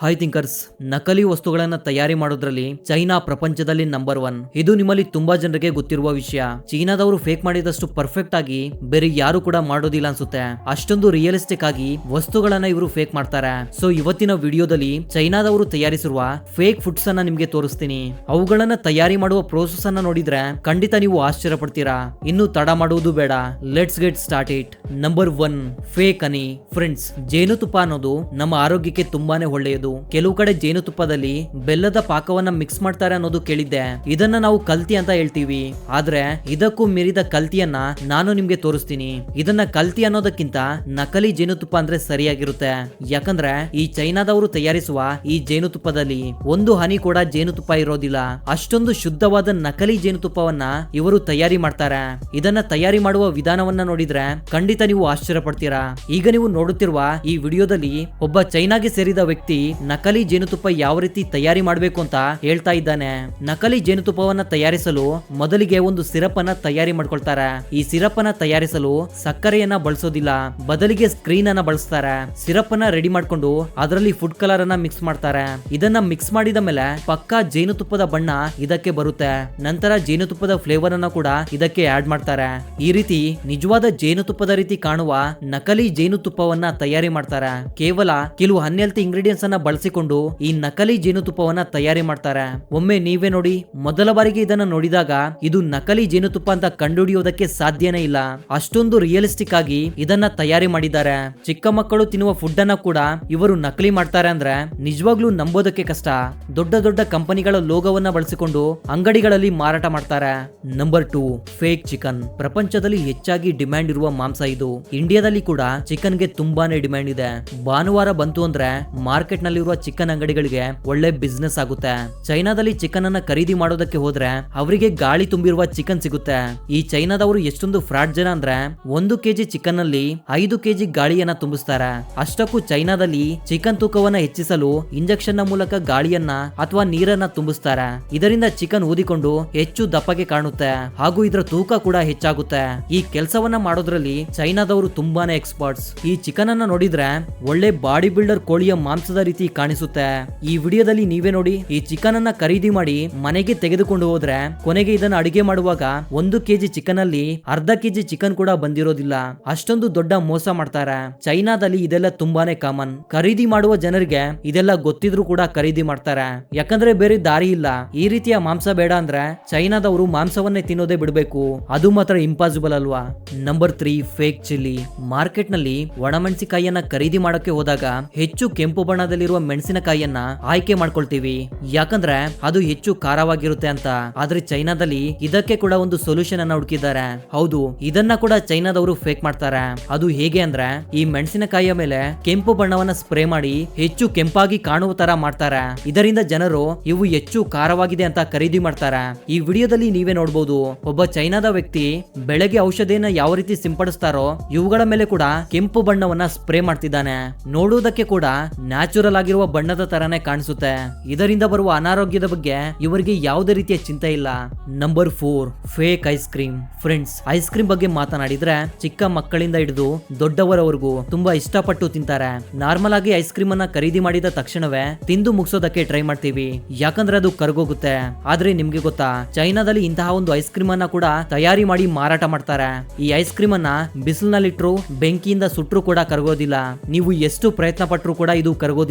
Hi thinkers ನಕಲಿ ವಸ್ತುಗಳನ್ನ ತಯಾರಿ ಮಾಡೋದ್ರಲ್ಲಿ ಚೈನಾ ಪ್ರಪಂಚದಲ್ಲಿ ನಂಬರ್ ಒನ್ ಇದು ನಿಮ್ಮಲ್ಲಿ ತುಂಬಾ ಜನರಿಗೆ ಗೊತ್ತಿರುವ ವಿಷಯ. ಚೀನಾದವರು ಫೇಕ್ ಮಾಡಿದಷ್ಟು ಪರ್ಫೆಕ್ಟ್ ಆಗಿ ಬೇರೆ ಯಾರು ಕೂಡ ಮಾಡೋದಿಲ್ಲ ಅನ್ಸುತ್ತೆ. ಅಷ್ಟೊಂದು ರಿಯಲಿಸ್ಟಿಕ್ ಆಗಿ ವಸ್ತುಗಳನ್ನ ಇವರು ಫೇಕ್ ಮಾಡ್ತಾರೆ. ಸೊ ಇವತ್ತಿನ ವಿಡಿಯೋದಲ್ಲಿ ಚೈನಾದವರು ತಯಾರಿಸಿರುವ ಫೇಕ್ ಫುಡ್ಸ್ ಅನ್ನ ನಿಮ್ಗೆ ತೋರಿಸ್ತೀನಿ. ಅವುಗಳನ್ನ ತಯಾರಿ ಮಾಡುವ ಪ್ರೋಸೆಸ್ ಅನ್ನ ನೋಡಿದ್ರೆ ಖಂಡಿತ ನೀವು ಆಶ್ಚರ್ಯ ಪಡ್ತೀರಾ ಇನ್ನು ತಡ ಮಾಡುವುದು ಬೇಡ. Let's get start it number one fake honey friends ಜೇನುತುಪ್ಪ ಅನ್ನೋದು ನಮ್ಮ ಆರೋಗ್ಯಕ್ಕೆ ತುಂಬಾನೇ ಒಳ್ಳೆಯದು ಕೆಲವು ಕಡೆ ಜೇನುತುಪ್ಪದಲ್ಲಿ ಬೆಲ್ಲದ ಪಾಕವನ್ನ ಮಿಕ್ಸ್ ಮಾಡ್ತಾರೆ ಅನ್ನೋದು ಕೇಳಿದ್ದೆ. ಇದನ್ನ ನಾವು ಕಲ್ತಿ ಅಂತ ಹೇಳ್ತೀವಿ. ಆದ್ರೆ ಇದಕ್ಕೂ ಮೀರಿದ ಕಲ್ತಿಯನ್ನ ನಾನು ನಿಮ್ಗೆ ತೋರಿಸ್ತೀನಿ. ಇದನ್ನ ಕಲ್ತಿ ಅನ್ನೋದಕ್ಕಿಂತ ನಕಲಿ ಜೇನುತುಪ್ಪ ಅಂದ್ರೆ ಸರಿಯಾಗಿರುತ್ತೆ. ಯಾಕಂದ್ರೆ ಈ ಚೈನಾದವರು ತಯಾರಿಸುವ ಈ ಜೇನುತುಪ್ಪದಲ್ಲಿ ಒಂದು ಹನಿ ಕೂಡ ಜೇನುತುಪ್ಪ ಇರೋದಿಲ್ಲ. ಅಷ್ಟೊಂದು ಶುದ್ಧವಾದ ನಕಲಿ ಜೇನುತುಪ್ಪವನ್ನ ಇವರು ತಯಾರಿ ಮಾಡ್ತಾರೆ. ಇದನ್ನ ತಯಾರಿ ಮಾಡುವ ವಿಧಾನವನ್ನ ನೋಡಿದ್ರೆ ಖಂಡಿತ ನೀವು ಆಶ್ಚರ್ಯ ಪಡ್ತೀರಾ ಈಗ ನೀವು ನೋಡುತ್ತಿರುವ ಈ ವಿಡಿಯೋದಲ್ಲಿ ಒಬ್ಬ ಚೈನಾಗೆ ಸೇರಿದ ವ್ಯಕ್ತಿ ನಕಲಿ ಜೇನುತುಪ್ಪ ಯಾವ ರೀತಿ ತಯಾರಿ ಮಾಡಬೇಕು ಅಂತ ಹೇಳ್ತಾ ಇದ್ದಾನೆ. ನಕಲಿ ಜೇನುತುಪ್ಪವನ್ನ ತಯಾರಿಸಲು ಮೊದಲಿಗೆ ಒಂದು ಸಿರಪ್ ಅನ್ನ ತಯಾರಿ ಮಾಡ್ಕೊಳ್ತಾರೆ. ಈ ಸಿರಪ್ ಅನ್ನ ತಯಾರಿಸಲು ಸಕ್ಕರೆಯನ್ನ ಬಳಸೋದಿಲ್ಲ, ಬದಲಿಗೆ ಸ್ಕ್ರೀನ್ ಅನ್ನ ಬಳಸ್ತಾರೆ. ಸಿರಪ್ ಅನ್ನ ರೆಡಿ ಮಾಡ್ಕೊಂಡು ಅದರಲ್ಲಿ ಫುಡ್ ಕಲರ್ ಅನ್ನ ಮಿಕ್ಸ್ ಮಾಡ್ತಾರೆ. ಇದನ್ನ ಮಿಕ್ಸ್ ಮಾಡಿದ ಮೇಲೆ ಪಕ್ಕಾ ಜೇನುತುಪ್ಪದ ಬಣ್ಣ ಇದಕ್ಕೆ ಬರುತ್ತೆ. ನಂತರ ಜೇನುತುಪ್ಪದ ಫ್ಲೇವರ್ ಅನ್ನ ಕೂಡ ಇದಕ್ಕೆ ಆಡ್ ಮಾಡ್ತಾರೆ. ಈ ರೀತಿ ನಿಜವಾದ ಜೇನುತುಪ್ಪದ ರೀತಿ ಕಾಣುವ ನಕಲಿ ಜೇನುತುಪ್ಪವನ್ನ ತಯಾರಿ ಮಾಡ್ತಾರೆ. ಕೇವಲ ಕೆಲವು ಹನ್ನೆಲ್ತಿ ಇಂಗ್ರೀಡಿಯೆಂಟ್ಸ್ ಅನ್ನ ಬಳಸಿಕೊಂಡು ಈ ನಕಲಿ ಜೇನುತುಪ್ಪವನ್ನ ತಯಾರಿ ಮಾಡ್ತಾರೆ. ಒಮ್ಮೆ ನೀವೇ ನೋಡಿ, ಮೊದಲ ಬಾರಿಗೆ ಇದನ್ನ ನೋಡಿದಾಗ ಇದು ನಕಲಿ ಜೇನುತುಪ್ಪ ಅಂತ ಕಂಡುಹಿಡಿಯೋದಕ್ಕೆ ಸಾಧ್ಯನೇ ಇಲ್ಲ. ಅಷ್ಟೊಂದು ರಿಯಲಿಸ್ಟಿಕ್ ಆಗಿ ಇದನ್ನ ತಯಾರಿ ಮಾಡಿದ್ದಾರೆ. ಚಿಕ್ಕ ಮಕ್ಕಳು ತಿನ್ನುವ ಫುಡ್ ಅನ್ನ ಕೂಡ ಇವರು ನಕಲಿ ಮಾಡ್ತಾರೆ ಅಂದ್ರೆ ನಿಜವಾಗ್ಲೂ ನಂಬೋದಕ್ಕೆ ಕಷ್ಟ. ದೊಡ್ಡ ದೊಡ್ಡ ಕಂಪನಿಗಳ ಲೋಗವನ್ನ ಬಳಸಿಕೊಂಡು ಅಂಗಡಿಗಳಲ್ಲಿ ಮಾರಾಟ ಮಾಡ್ತಾರೆ. ನಂಬರ್ ಟೂ ಫೇಕ್ ಚಿಕನ್ ಪ್ರಪಂಚದಲ್ಲಿ ಹೆಚ್ಚಾಗಿ ಡಿಮ್ಯಾಂಡ್ ಇರುವ ಮಾಂಸ ಇದು. ಇಂಡಿಯಾದಲ್ಲಿ ಕೂಡ ಚಿಕನ್ಗೆ ತುಂಬಾನೇ ಡಿಮ್ಯಾಂಡ್ ಇದೆ. ಭಾನುವಾರ ಬಂತು ಅಂದ್ರೆ ಮಾರ್ಕೆಟ್ ನಲ್ಲಿರುವ ಚಿಕನ್ ಅಂಗಡಿಗಳಿಗೆ ಒಳ್ಳೆ ಬಿಸ್ನೆಸ್ ಆಗುತ್ತೆ. ಚೈನಾದಲ್ಲಿ ಚಿಕನ್ ಅನ್ನ ಖರೀದಿ ಮಾಡೋದಕ್ಕೆ ಹೋದ್ರೆ ಅವರಿಗೆ ಗಾಳಿ ತುಂಬಿರುವ ಚಿಕನ್ ಸಿಗುತ್ತೆ. ಈ ಚೈನಾದವರು ಎಷ್ಟೊಂದು ಫ್ರಾಡ್ ಜನ ಅಂದ್ರೆ ಒಂದು ಕೆಜಿ ಚಿಕನ್ ಅಲ್ಲಿ ಐದು ಕೆಜಿ ಗಾಳಿಯನ್ನ ತುಂಬಿಸ್ತಾರೆ. ಅಷ್ಟಕ್ಕೂ ಚೈನಾದಲ್ಲಿ ಚಿಕನ್ ತೂಕವನ್ನ ಹೆಚ್ಚಿಸಲು ಇಂಜೆಕ್ಷನ್ನ ಮೂಲಕ ಗಾಳಿಯನ್ನ ಅಥವಾ ನೀರನ್ನ ತುಂಬಿಸ್ತಾರೆ. ಇದರಿಂದ ಚಿಕನ್ ಊದಿಕೊಂಡು ಹೆಚ್ಚು ದಪ್ಪಗೆ ಕಾಣುತ್ತೆ. ಹಾಗೂ ಇದರ ತೂಕ ಕೂಡ ಹೆಚ್ಚಾಗುತ್ತೆ. ಈ ಕೆಲಸವನ್ನ ಮಾಡೋದ್ರಲ್ಲಿ ಚೈನಾದವರು ತುಂಬಾನೇ ಎಕ್ಸ್ಪರ್ಟ್ಸ್ ಈ ಚಿಕನ್ ಅನ್ನ ನೋಡಿದ್ರೆ ಒಳ್ಳೆ ಬಾಡಿ ಬಿಲ್ಡರ್ ಕೋಳಿಯ ಮಾಂಸದ ರೀತಿ ಕಾಣಿಸುತ್ತೆ. ಈ ವಿಡಿಯೋದಲ್ಲಿ ನೀವೇ ನೋಡಿ, ಈ ಚಿಕನ್ ಅನ್ನ ಖರೀದಿ ಮಾಡಿ ಮನೆಗೆ ತೆಗೆದುಕೊಂಡು ಹೋದ್ರೆ ಕೊನೆಗೆ ಇದನ್ನ ಅಡಿಗೆ ಮಾಡುವಾಗ ಒಂದು ಕೆಜಿ ಚಿಕನ್ ಅಲ್ಲಿ ಅರ್ಧ ಕೆಜಿ ಚಿಕನ್ ಕೂಡ ಬಂದಿರೋದಿಲ್ಲ. ಅಷ್ಟೊಂದು ದೊಡ್ಡ ಮೋಸ ಮಾಡ್ತಾರೆ. ಚೈನಾದಲ್ಲಿ ಇದೆಲ್ಲ ತುಂಬಾನೇ ಕಾಮನ್. ಖರೀದಿ ಮಾಡುವ ಜನರಿಗೆ ಇದೆಲ್ಲ ಗೊತ್ತಿದ್ರು ಕೂಡ ಖರೀದಿ ಮಾಡ್ತಾರೆ. ಯಾಕಂದ್ರೆ ಬೇರೆ ದಾರಿ ಇಲ್ಲ. ಈ ರೀತಿಯ ಮಾಂಸ ಬೇಡ ಅಂದ್ರೆ ಚೈನಾದವರು ಮಾಂಸವನ್ನೇ ತಿನ್ನೋದೇ ಬಿಡಬೇಕು. ಅದು ಮಾತ್ರ ಇಂಪಾಸಿಬಲ್ ಅಲ್ವಾ? ನಂಬರ್ ತ್ರೀ ಫೇಕ್ ಚಿಲ್ಲಿ ಮಾರ್ಕೆಟ್ನಲ್ಲಿ ಒಣಮೆಣಸಿಕಾಯಿಯನ್ನ ಖರೀದಿ ಮಾಡೋಕೆ ಹೋದಾಗ ಹೆಚ್ಚು ಕೆಂಪು ಬಣ್ಣದಲ್ಲಿರುವ ಮೆಣಸಿನಕಾಯಿಯನ್ನ ಆಯ್ಕೆ ಮಾಡ್ಕೊಳ್ತೀವಿ. ಯಾಕಂದ್ರೆ ಅದು ಹೆಚ್ಚು ಖಾರವಾಗಿರುತ್ತೆ ಅಂತ. ಆದ್ರೆ ಚೈನಾದಲ್ಲಿ ಇದಕ್ಕೆ ಕೂಡ ಒಂದು ಸೊಲ್ಯೂಷನ್ ಅನ್ನ ಹುಡುಕಿದ್ದಾರೆ. ಹೌದು, ಇದನ್ನ ಕೂಡ ಚೈನಾದವರು ಫೇಕ್ ಮಾಡ್ತಾರೆ. ಅದು ಹೇಗೆ ಅಂದ್ರೆ, ಈ ಮೆಣಸಿನಕಾಯಿಯ ಮೇಲೆ ಕೆಂಪು ಬಣ್ಣವನ್ನ ಸ್ಪ್ರೇ ಮಾಡಿ ಹೆಚ್ಚು ಕೆಂಪಾಗಿ ಕಾಣುವ ತರ ಮಾಡ್ತಾರೆ. ಇದರಿಂದ ಜನರು, ಇವು ಹೆಚ್ಚು ಖಾರವಾಗಿದೆ ಅಂತ ಖರೀದಿ ಮಾಡ್ತಾರೆ. ಈ ವಿಡಿಯೋದಲ್ಲಿ ನೀವೇ ನೋಡಬಹುದು ಒಬ್ಬ ಚೈನಾದ ವ್ಯಕ್ತಿ ಬೆಳಗ್ಗೆ ಔಷಧಿಯನ್ನ ಯಾವ ರೀತಿ ಸಿಂಪಡಿಸ್ತಾರೋ, ಇವುಗಳ ಮೇಲೆ ಕೂಡ ಕೆಂಪು ಬಣ್ಣವನ್ನ ಸ್ಪ್ರೇ ಮಾಡ್ತಿದ್ದಾನೆ. ನೋಡುವುದಕ್ಕೆ ಕೂಡ ನ್ಯಾಚುರಲ್ ಆಗಿರುವ ಬಣ್ಣದ ತರನೇ ಕಾಣಿಸುತ್ತೆ. ಇದರಿಂದ ಬರುವ ಅನಾರೋಗ್ಯದ ಬಗ್ಗೆ ಇವರಿಗೆ ಯಾವುದೇ ರೀತಿಯ ಚಿಂತೆ ಇಲ್ಲ. Number four fake ice cream friends ice cream ಬಗ್ಗೆ ಮಾತನಾಡಿದ್ರೆ ಚಿಕ್ಕ ಮಕ್ಕಳಿಂದ ಹಿಡಿದು ದೊಡ್ಡವರವರೆಗೂ ತುಂಬಾ ಇಷ್ಟಪಟ್ಟು ತಿಂತಾರೆ. ನಾರ್ಮಲ್ ಆಗಿ ಐಸ್ ಕ್ರೀಮ್ ಅನ್ನ ಖರೀದಿ ಮಾಡಿದ ತಕ್ಷಣವೇ ತಿಂದು ಮುಗಿಸೋದಕ್ಕೆ ಟ್ರೈ ಮಾಡ್ತೀವಿ. ಯಾಕಂದ್ರೆ ಅದು ಕರಗೋಗುತ್ತೆ. ಆದ್ರೆ ನಿಮ್ಗೆ ಗೊತ್ತಾ, ಚೈನಾದಲ್ಲಿ ಇಂತಹ ಒಂದು ಐಸ್ ಕ್ರೀಮ್ ಅನ್ನ ಕೂಡ ತಯಾರಿ ಮಾಡಿ ಮಾರಾಟ ಮಾಡ್ತಾರೆ. ಈ ಐಸ್ ಕ್ರೀಮ್ ಅನ್ನ ಬಿಸಿಲಿನಲ್ಲಿಟ್ರು ಬೆಂಕಿಯಿಂದ ಸುಟ್ರು ಕೂಡ ಕರಗೋದಿಲ್ಲ. ನೀವು ಎಷ್ಟು ಪ್ರಯತ್ನ ಪಟ್ಟರು ಕೂಡ ಇದು ಕರಗೋದಿಲ್ಲ.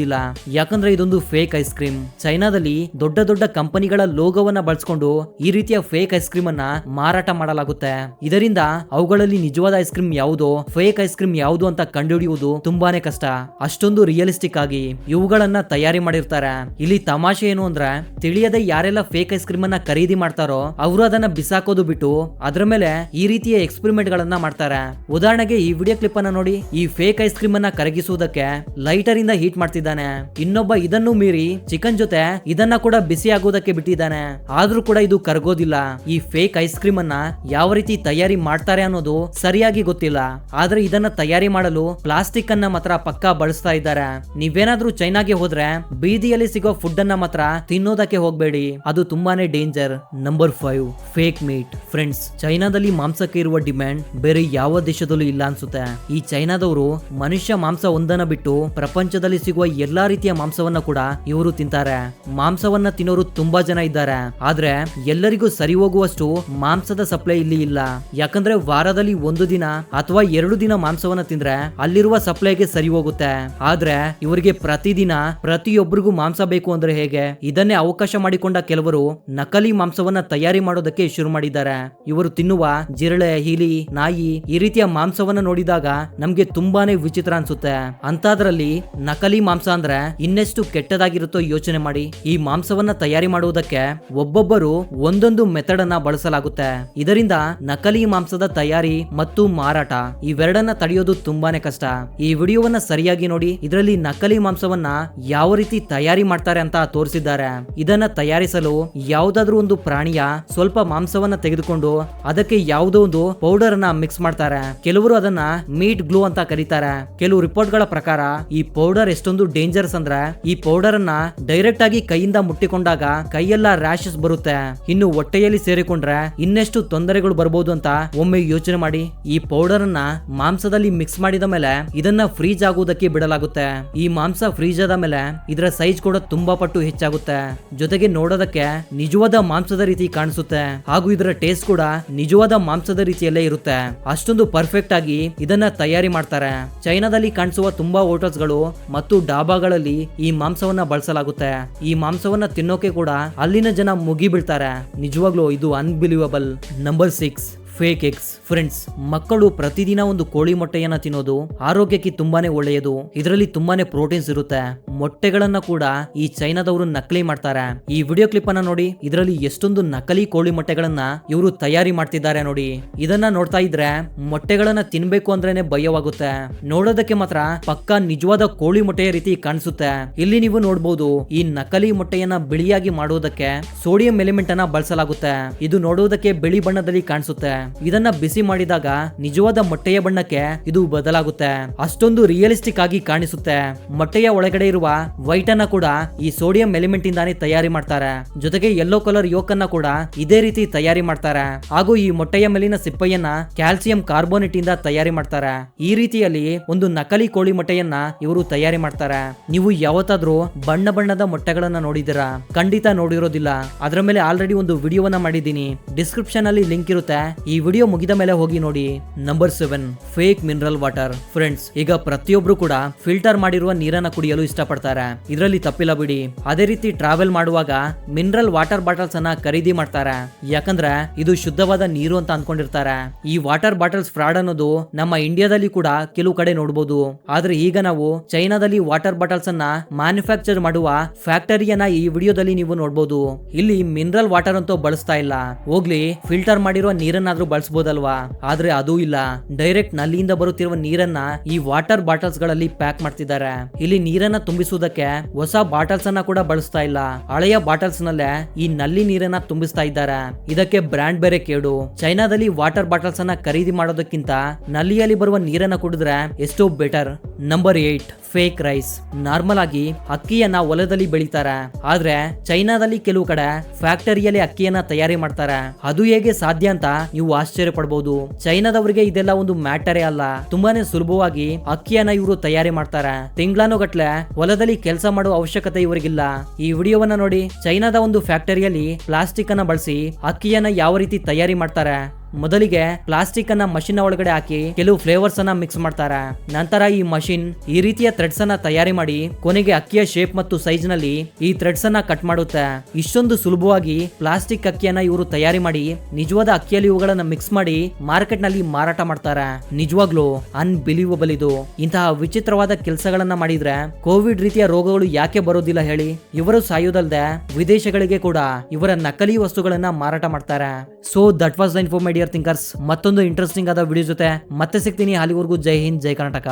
ಯಾಕಂದ್ರೆ ಇದೊಂದು ಫೇಕ್ ಐಸ್ ಕ್ರೀಮ್ ಚೈನಾದಲ್ಲಿ ದೊಡ್ಡ ದೊಡ್ಡ ಕಂಪನಿಗಳ ಲೋಗೋವನ್ನ ಬಳಸ್ಕೊಂಡು ಈ ರೀತಿಯ ಫೇಕ್ ಐಸ್ ಕ್ರೀಮ್ ಅನ್ನ ಮಾರಾಟ ಮಾಡಲಾಗುತ್ತೆ. ಇದರಿಂದ ಅವುಗಳಲ್ಲಿ ನಿಜವಾದ ಐಸ್ ಕ್ರೀಮ್ ಯಾವುದು ಫೇಕ್ ಐಸ್ ಕ್ರೀಮ್ ಯಾವುದು ಅಂತ ಕಂಡುಹಿಡಿಯುವುದು ತುಂಬಾನೇ ಕಷ್ಟ. ಅಷ್ಟೊಂದು ರಿಯಲಿಸ್ಟಿಕ್ ಆಗಿ ಇವುಗಳನ್ನ ತಯಾರಿ ಮಾಡಿರ್ತಾರೆ. ಇಲ್ಲಿ ತಮಾಷೆ ಏನು ಅಂದ್ರೆ, ತಿಳಿಯದೆ ಯಾರೆಲ್ಲ ಫೇಕ್ ಐಸ್ ಕ್ರೀಮ್ ಅನ್ನ ಖರೀದಿ ಮಾಡ್ತಾರೋ, ಅವರು ಅದನ್ನ ಬಿಸಾಕೋದು ಬಿಟ್ಟು ಅದರ ಮೇಲೆ ಈ ರೀತಿಯ ಎಕ್ಸ್ಪೆರಿಮೆಂಟ್ ಗಳನ್ನ ಮಾಡ್ತಾರೆ. ಉದಾಹರಣೆಗೆ ಈ ವಿಡಿಯೋ ಕ್ಲಿಪ್ ಅನ್ನ ನೋಡಿ. ಈ ಫೇಕ್ ಐಸ್ ಕ್ರೀಮ್ ಅನ್ನ ಕರಗಿಸುವುದಕ್ಕೆ ಲೈಟರ್ ಇಂದ ಹೀಟ್ ಮಾಡ್ತಿದ್ದಾನೆ. ಇನ್ನೊಬ್ಬ ಇದನ್ನು ಮೀರಿ ಚಿಕನ್ ಜೊತೆ ಇದನ್ನ ಕೂಡ ಬಿಸಿ ಆಗೋದಕ್ಕೆ ಬಿಟ್ಟಿದ್ದಾನೆ. ಆದ್ರೂ ಕೂಡ ಇದು ಕರಗೋದಿಲ್ಲ. ಈ ಫೇಕ್ ಐಸ್ ಕ್ರೀಮ್ ಅನ್ನ ಯಾವ ರೀತಿ ತಯಾರಿ ಮಾಡ್ತಾರೆ ಅನ್ನೋದು ಸರಿಯಾಗಿ ಗೊತ್ತಿಲ್ಲ. ಆದ್ರೆ ಇದನ್ನ ತಯಾರಿ ಮಾಡಲು ಪ್ಲಾಸ್ಟಿಕ್ ಅನ್ನ ಮಾತ್ರ ಪಕ್ಕಾ ಬಳಸ್ತಾ ಇದ್ದಾರೆ. ನೀವೇನಾದ್ರೂ ಚೈನಾಗೆ ಹೋದ್ರೆ ಬೀದಿಯಲ್ಲಿ ಸಿಗೋ ಫುಡ್ ಅನ್ನ ಮಾತ್ರ ತಿನ್ನೋದಕ್ಕೆ ಹೋಗ್ಬೇಡಿ. ಅದು ತುಂಬಾನೇ danger number five fake meat friends ಚೈನಾದಲ್ಲಿ ಮಾಂಸಕ್ಕೆ ಇರುವ ಡಿಮ್ಯಾಂಡ್ ಬೇರೆ ಯಾವ ದೇಶದಲ್ಲೂ ಇಲ್ಲ ಅನ್ಸುತ್ತೆ. ಈ ಚೈನಾದವರು ಮನುಷ್ಯ ಮಾಂಸ ಒಂದನ್ನ ಬಿಟ್ಟು ಪ್ರಪಂಚದಲ್ಲಿ ಸಿಗುವ ಎಲ್ಲಾ ರೀತಿಯ ಮಾಂಸವನ್ನ ಕೂಡ ಇವರು ತಿಂತಾರೆ. ಮಾಂಸವನ್ನ ತಿನ್ನೋರು ತುಂಬಾ ಜನ ಇದ್ದಾರೆ. ಆದ್ರೆ ಎಲ್ಲರಿಗೂ ಸರಿ ಹೋಗುವಷ್ಟು ಮಾಂಸದ ಸಪ್ಲೈ ಇಲ್ಲಿ ಇಲ್ಲ. ಯಾಕಂದ್ರೆ ವಾರದಲ್ಲಿ ಒಂದು ದಿನ ಅಥವಾ ಎರಡು ದಿನ ಮಾಂಸವನ್ನ ತಿಂದ್ರೆ ಅಲ್ಲಿರುವ ಸಪ್ಲೈಗೆ ಸರಿ ಹೋಗುತ್ತೆ. ಆದ್ರೆ ಇವರಿಗೆ ಪ್ರತಿದಿನ ಪ್ರತಿಯೊಬ್ಬರಿಗೂ ಮಾಂಸ ಬೇಕು ಅಂದ್ರೆ ಹೇಗೆ? ಇದನ್ನೇ ಅವಕಾಶ ಮಾಡಿಕೊಂಡ ಕೆಲವರು ನಕಲಿ ಮಾಂಸವನ್ನ ತಯಾರಿ ಮಾಡೋದಕ್ಕೆ ಶುರು ಮಾಡಿದ್ದಾರೆ. ಇವರು ತಿನ್ನುವ ಜಿರಳೆ, ಹಿಲಿ, ನಾಯಿ ಈ ರೀತಿಯ ಮಾಂಸವನ್ನ ನೋಡಿದಾಗ ನಮ್ಗೆ ತುಂಬಾನೇ ವಿಚಿತ್ರ ಅನ್ಸುತ್ತೆ. ಅಂತಾದ್ರಲ್ಲಿ ನಕಲಿ ಮಾಂಸ ಅಂದ್ರೆ ಇನ್ನೆಷ್ಟು ಕೆಟ್ಟದಾಗಿರುತ್ತೋ ಯೋಚನೆ ಮಾಡಿ. ಈ ಮಾಂಸವನ್ನ ತಯಾರಿ ಮಾಡುವುದಕ್ಕೆ ಒಬ್ಬೊಬ್ಬರು ಒಂದೊಂದು ಮೆಥಡ್ ಅನ್ನ ಬಳಸಲಾಗುತ್ತೆ. ಇದರಿಂದ ನಕಲಿ ಮಾಂಸದ ತಯಾರಿ ಮತ್ತು ಮಾರಾಟ ಇವೆರಡನ್ನ ತಡೆಯೋದು ತುಂಬಾನೇ ಕಷ್ಟ. ಈ ವಿಡಿಯೋವನ್ನ ಸರಿಯಾಗಿ ನೋಡಿ, ಇದರಲ್ಲಿ ನಕಲಿ ಮಾಂಸವನ್ನ ಯಾವ ರೀತಿ ತಯಾರಿ ಮಾಡ್ತಾರೆ ಅಂತ ತೋರಿಸಿದ್ದಾರೆ. ಇದನ್ನ ತಯಾರಿಸಲು ಯಾವುದಾದ್ರೂ ಒಂದು ಪ್ರಾಣಿಯ ಸ್ವಲ್ಪ ಮಾಂಸವನ್ನ ತೆಗೆದುಕೊಂಡು ಅದಕ್ಕೆ ಯಾವುದೋ ಒಂದು ಪೌಡರ್ ಅನ್ನ ಮಿಕ್ಸ್ ಮಾಡ್ತಾರೆ. ಕೆಲವರು ಅದನ್ನ ಮೀಟ್ ಗ್ಲೂ ಅಂತ ಕರೀತಾರೆ. ಕೆಲವು ರಿಪೋರ್ಟ್ಗಳ ಪ್ರಕಾರ ಈ ಪೌಡರ್ ಎಷ್ಟೊಂದು ಡೇಂಜರ್ಸ್ ಅಂದ್ರೆ ಈ ಪೌಡರ್ ಅನ್ನ ಡೈರೆಕ್ಟ್ ಆಗಿ ಕೈಯಿಂದ ಮುಟ್ಟಿಕೊಂಡಾಗ ಕೈಯೆಲ್ಲ ರ್ಯಾಶಸ್ ಬರುತ್ತೆ. ಇನ್ನು ಹೊಟ್ಟೆಯಲ್ಲಿ ಸೇರಿಕೊಂಡ್ರೆ ಇನ್ನೆಷ್ಟು ತೊಂದರೆಗಳು ಬರಬಹುದು ಅಂತ ಒಮ್ಮೆ ಯೋಚನೆ ಮಾಡಿ. ಈ ಪೌಡರ್ ಅನ್ನ ಮಾಂಸದಲ್ಲಿ ಮಿಕ್ಸ್ ಮಾಡಿದ ಮೇಲೆ ಇದನ್ನ ಫ್ರೀಜ್ ಆಗುವುದಕ್ಕೆ ಬಿಡಲಾಗುತ್ತೆ. ಈ ಮಾಂಸ ಫ್ರೀಜ್ ಆದ ಮೇಲೆ ಇದರ ಸೈಜ್ ಕೂಡ ತುಂಬಾ ಪಟ್ಟು ಹೆಚ್ಚಾಗುತ್ತೆ. ಜೊತೆಗೆ ನೋಡೋದಕ್ಕೆ ನಿಜವಾದ ಮಾಂಸದ ರೀತಿ ಕಾಣಿಸುತ್ತೆ. ಹಾಗೂ ಇದರ ಟೇಸ್ಟ್ ಕೂಡ ನಿಜವಾದ ಮಾಂಸದ ರೀತಿಯಲ್ಲೇ ಇರುತ್ತೆ. ಅಷ್ಟೊಂದು ಪರ್ಫೆಕ್ಟ್ ಆಗಿ ಇದನ್ನ ತಯಾರಿ ಮಾಡ್ತಾರೆ. ಚೈನಾದಲ್ಲಿ ಕಾಣಿಸುವ ತುಂಬಾ ಹೋಟೆಲ್ಸ್ಗಳು ಮತ್ತು ಡಾಬಾಗಳಲ್ಲಿ ಈ ಮಾಂಸವನ್ನ ಬಳಸಲಾಗುತ್ತೆ. ಈ ಮಾಂಸವನ್ನ ತಿನ್ನೋಕೆ ಕೂಡ ಅಲ್ಲಿನ ಜನ ಮುಗಿಬಿಡ್ತಾರೆ. ನಿಜವಾಗ್ಲೂ ಇದು unbelievable number six fake eggs, friends. ಮಕ್ಕಳು ಪ್ರತಿದಿನ ಒಂದು ಕೋಳಿ ಮೊಟ್ಟೆಯನ್ನ ತಿನ್ನೋದು ಆರೋಗ್ಯಕ್ಕೆ ತುಂಬಾನೇ ಒಳ್ಳೆಯದು. ಇದರಲ್ಲಿ ತುಂಬಾನೇ ಪ್ರೋಟೀನ್ಸ್ ಇರುತ್ತೆ. ಮೊಟ್ಟೆಗಳನ್ನ ಕೂಡ ಈ ಚೈನಾದವರು ನಕಲಿ ಮಾಡ್ತಾರೆ. ಈ ವಿಡಿಯೋ ಕ್ಲಿಪ್ ಅನ್ನ ನೋಡಿ, ಇದರಲ್ಲಿ ಎಷ್ಟೊಂದು ನಕಲಿ ಕೋಳಿ ಮೊಟ್ಟೆಗಳನ್ನ ಇವರು ತಯಾರಿ ಮಾಡ್ತಿದ್ದಾರೆ ನೋಡಿ. ಇದನ್ನ ನೋಡ್ತಾ ಇದ್ರೆ ಮೊಟ್ಟೆಗಳನ್ನ ತಿನ್ಬೇಕು ಅಂದ್ರೇನೆ ಭಯವಾಗುತ್ತೆ. ನೋಡೋದಕ್ಕೆ ಮಾತ್ರ ಪಕ್ಕ ನಿಜವಾದ ಕೋಳಿ ಮೊಟ್ಟೆಯ ರೀತಿ ಕಾಣಿಸುತ್ತೆ. ಇಲ್ಲಿ ನೀವು ನೋಡಬಹುದು ಈ ನಕಲಿ ಮೊಟ್ಟೆಯನ್ನ ಬಿಳಿಯಾಗಿ ಮಾಡುವುದಕ್ಕೆ ಸೋಡಿಯಂ ಎಲಿಮೆಂಟ್ ಅನ್ನ ಬಳಸಲಾಗುತ್ತೆ. ಇದು ನೋಡುವುದಕ್ಕೆ ಬಿಳಿ ಬಣ್ಣದಲ್ಲಿ ಕಾಣಿಸುತ್ತೆ. ಇದನ್ನ ಬಿಸಿ ಮಾಡಿದಾಗ ನಿಜವಾದ ಮೊಟ್ಟೆಯ ಬಣ್ಣಕ್ಕೆ ಇದು ಬದಲಾಗುತ್ತೆ. ಅಷ್ಟೊಂದು ರಿಯಲಿಸ್ಟಿಕ್ ಆಗಿ ಕಾಣಿಸುತ್ತೆ. ಮೊಟ್ಟೆಯ ಒಳಗಡೆ ಇರುವ ವೈಟ್ ಅನ್ನ ಕೂಡ ಈ ಸೋಡಿಯಂ ಎಲಿಮೆಂಟ್ ಇಂದಾನೆ ತಯಾರಿ ಮಾಡ್ತಾರೆ. ಜೊತೆಗೆ ಯೆಲ್ಲೋ ಕಲರ್ ಯೋಕ್ ಅನ್ನ ಕೂಡ ಇದೇ ರೀತಿ ತಯಾರಿ ಮಾಡ್ತಾರೆ. ಹಾಗೂ ಈ ಮೊಟ್ಟೆಯ ಮೇಲಿನ ಸಿಪ್ಪೆಯನ್ನ ಕ್ಯಾಲ್ಸಿಯಂ ಕಾರ್ಬೋನೇಟ್ ಇಂದ ತಯಾರಿ ಮಾಡ್ತಾರೆ. ಈ ರೀತಿಯಲ್ಲಿ ಒಂದು ನಕಲಿ ಕೋಳಿ ಮೊಟ್ಟೆಯನ್ನ ಇವರು ತಯಾರಿ ಮಾಡ್ತಾರೆ. ನೀವು ಯಾವತ್ತಾದ್ರೂ ಬಣ್ಣ ಬಣ್ಣದ ಮೊಟ್ಟೆಗಳನ್ನ ನೋಡಿದಿರಾ ಖಂಡಿತ ನೋಡಿರೋದಿಲ್ಲ. ಅದರ ಮೇಲೆ ಆಲ್ರೆಡಿ ಒಂದು ವಿಡಿಯೋವನ್ನ ಮಾಡಿದ್ದೀನಿ. ಡಿಸ್ಕ್ರಿಪ್ಷನ್ ಅಲ್ಲಿ ಲಿಂಕ್ ಇರುತ್ತೆ. ಈ ವಿಡಿಯೋ ಮುಗಿದ ಮೇಲೆ ಹೋಗಿ ನೋಡಿ. Number seven fake mineral water friends ಈಗ ಪ್ರತಿಯೊಬ್ರು ಕೂಡ ಫಿಲ್ಟರ್ ಮಾಡಿರುವ ನೀರನ್ನ ಕುಡಿಯಲು ಇಷ್ಟಪಡ್ತಾರೆ. ಇದರಲ್ಲಿ ತಪ್ಪಿಲ್ಲ ಬಿಡಿ. ಅದೇ ರೀತಿ ಟ್ರಾವೆಲ್ ಮಾಡುವಾಗ ಮಿನರಲ್ ವಾಟರ್ ಬಾಟಲ್ಸ್ ಅನ್ನ ಖರೀದಿ ಮಾಡ್ತಾರೆ. ಯಾಕಂದ್ರೆ ಇದು ಶುದ್ಧವಾದ ನೀರು ಅಂತ ಅನ್ಕೊಂಡಿರ್ತಾರೆ. ಈ ವಾಟರ್ ಬಾಟಲ್ಸ್ ಫ್ರಾಡ್ ಅನ್ನೋದು ನಮ್ಮ ಇಂಡಿಯಾದಲ್ಲಿ ಕೂಡ ಕೆಲವು ಕಡೆ ನೋಡಬಹುದು ಆದ್ರೆ ಈಗ ನಾವು ಚೈನಾದಲ್ಲಿ ವಾಟರ್ ಬಾಟಲ್ಸ್ ಅನ್ನ ಮ್ಯಾನುಫ್ಯಾಕ್ಚರ್ ಮಾಡುವ ಫ್ಯಾಕ್ಟರಿಯನ್ನ ಈ ವಿಡಿಯೋದಲ್ಲಿ ನೀವು ನೋಡಬಹುದು ಇಲ್ಲಿ ಮಿನರಲ್ ವಾಟರ್ ಅಂತೂ ಬಳಸ್ತಾ ಇಲ್ಲ. ಹೋಗ್ಲಿ ಫಿಲ್ಟರ್ ಮಾಡಿರುವ ನೀರನ್ನಾದ್ರೂ ಬಳಸಬಹುದಲ್ವಾ ಆದ್ರೆ ಅದು ಇಲ್ಲ. ಡೈರೆಕ್ಟ್ ನಲ್ಲಿಯಿಂದ ಬರುತ್ತಿರುವ ನೀರನ್ನ ಈ ವಾಟರ್ ಬಾಟಲ್ಸ್ಗಳಲ್ಲಿ ಪ್ಯಾಕ್ ಮಾಡ್ತಿದ್ದಾರೆ. ಇಲ್ಲಿ ನೀರನ್ನ ತುಂಬಿಸುವುದಕ್ಕೆ ಹೊಸ ಬಾಟಲ್ಸ್ ಅನ್ನ ಕೂಡ ಬಳಸ್ತಾ ಇಲ್ಲ. ಹಳೆಯ ಬಾಟಲ್ಸ್ ನಲ್ಲೇ ಈ ನಲ್ಲಿ ನೀರನ್ನ ತುಂಬಿಸ್ತಾ ಇದ್ದಾರೆ. ಇದಕ್ಕೆ ಬ್ರ್ಯಾಂಡ್ ಬೇರೆ ಕೇಡು. ಚೈನಾದಲ್ಲಿ ವಾಟರ್ ಬಾಟಲ್ಸ್ ಅನ್ನ ಖರೀದಿ ಮಾಡೋದಕ್ಕಿಂತ ನಲ್ಲಿಯಲ್ಲಿ ಬರುವ ನೀರನ್ನ ಕುಡಿದ್ರೆ ಎಷ್ಟೋ better number eight fake rice normal ಆಗಿ ಅಕ್ಕಿಯನ್ನ ಹೊಲದಲ್ಲಿ ಬೆಳಿತಾರೆ. ಆದ್ರೆ ಚೈನಾದಲ್ಲಿ ಕೆಲವು ಕಡೆ ಫ್ಯಾಕ್ಟರಿಯಲ್ಲಿ ಅಕ್ಕಿಯನ್ನ ತಯಾರಿ ಮಾಡ್ತಾರೆ. ಅದು ಹೇಗೆ ಸಾಧ್ಯ ಅಂತ ನೀವು ಆಶ್ಚರ್ಯ ಪಡಬಹುದು ಚೈನಾದವರಿಗೆ ಇದೆಲ್ಲ ಒಂದು ಮ್ಯಾಟರೇ ಅಲ್ಲ. ತುಂಬಾನೇ ಸುಲಭವಾಗಿ ಅಕ್ಕಿಯನ್ನ ಇವರು ತಯಾರಿ ಮಾಡ್ತಾರೆ. ತಿಂಗಳಾನುಗಟ್ಲೆ ಹೊಲದಲ್ಲಿ ಕೆಲಸ ಮಾಡುವ ಅವಶ್ಯಕತೆ ಇವರಿಗಿಲ್ಲ. ಈ ವಿಡಿಯೋವನ್ನ ನೋಡಿ ಚೈನಾದ ಒಂದು ಫ್ಯಾಕ್ಟರಿಯಲ್ಲಿ ಪ್ಲಾಸ್ಟಿಕ್ ಅನ್ನ ಬಳಸಿ ಅಕ್ಕಿಯನ್ನ ಯಾವ ರೀತಿ ತಯಾರಿ ಮಾಡ್ತಾರೆ. ಮೊದಲಿಗೆ ಪ್ಲಾಸ್ಟಿಕ್ ಅನ್ನ ಮಷಿನ್ ಒಳಗಡೆ ಹಾಕಿ ಕೆಲವು ಫ್ಲೇವರ್ಸ್ ಅನ್ನ ಮಿಕ್ಸ್ ಮಾಡ್ತಾರೆ. ನಂತರ ಈ ಮಷಿನ್ ಈ ರೀತಿಯ ಥ್ರೆಡ್ಸ್ ಅನ್ನ ತಯಾರಿ ಮಾಡಿ ಕೊನೆಗೆ ಅಕ್ಕಿಯ ಶೇಪ್ ಮತ್ತು ಸೈಜ್ನಲ್ಲಿ ಈ ಥ್ರೆಡ್ಸ್ ಅನ್ನ ಕಟ್ ಮಾಡುತ್ತೆ. ಇಷ್ಟೊಂದು ಸುಲಭವಾಗಿ ಪ್ಲಾಸ್ಟಿಕ್ ಅಕ್ಕಿಯನ್ನ ಇವರು ತಯಾರಿ ಮಾಡಿ ನಿಜವಾದ ಅಕ್ಕಿಯಲ್ಲಿ ಇವುಗಳನ್ನ ಮಿಕ್ಸ್ ಮಾಡಿ ಮಾರ್ಕೆಟ್ನಲ್ಲಿ ಮಾರಾಟ ಮಾಡ್ತಾರೆ. ನಿಜವಾಗ್ಲೂ ಅನ್ಬಿಲೀವಬಲ್ ಇದು. ಇಂತಹ ವಿಚಿತ್ರವಾದ ಕೆಲಸಗಳನ್ನ ಮಾಡಿದ್ರೆ ಕೋವಿಡ್ ರೀತಿಯ ರೋಗಗಳು ಯಾಕೆ ಬರೋದಿಲ್ಲ ಹೇಳಿ? ಇವರು ಸಾಯೋದಲ್ದೆ ವಿದೇಶಗಳಿಗೆ ಕೂಡ ಇವರ ನಕಲಿ ವಸ್ತುಗಳನ್ನ ಮಾರಾಟ ಮಾಡ್ತಾರೆ. So that was the info my dear thinkers ಮತ್ತೊಂದು ಇಂಟ್ರೆಸ್ಟಿಂಗ್ ಆದ ವಿಡಿಯೋ ಜೊತೆ ಮತ್ತೆ ಸಿಗ್ತೀನಿ. ಅಲ್ಲಿವರೆಗೂ ಜೈ ಹಿಂದ್ ಜೈ ಕರ್ನಾಟಕ.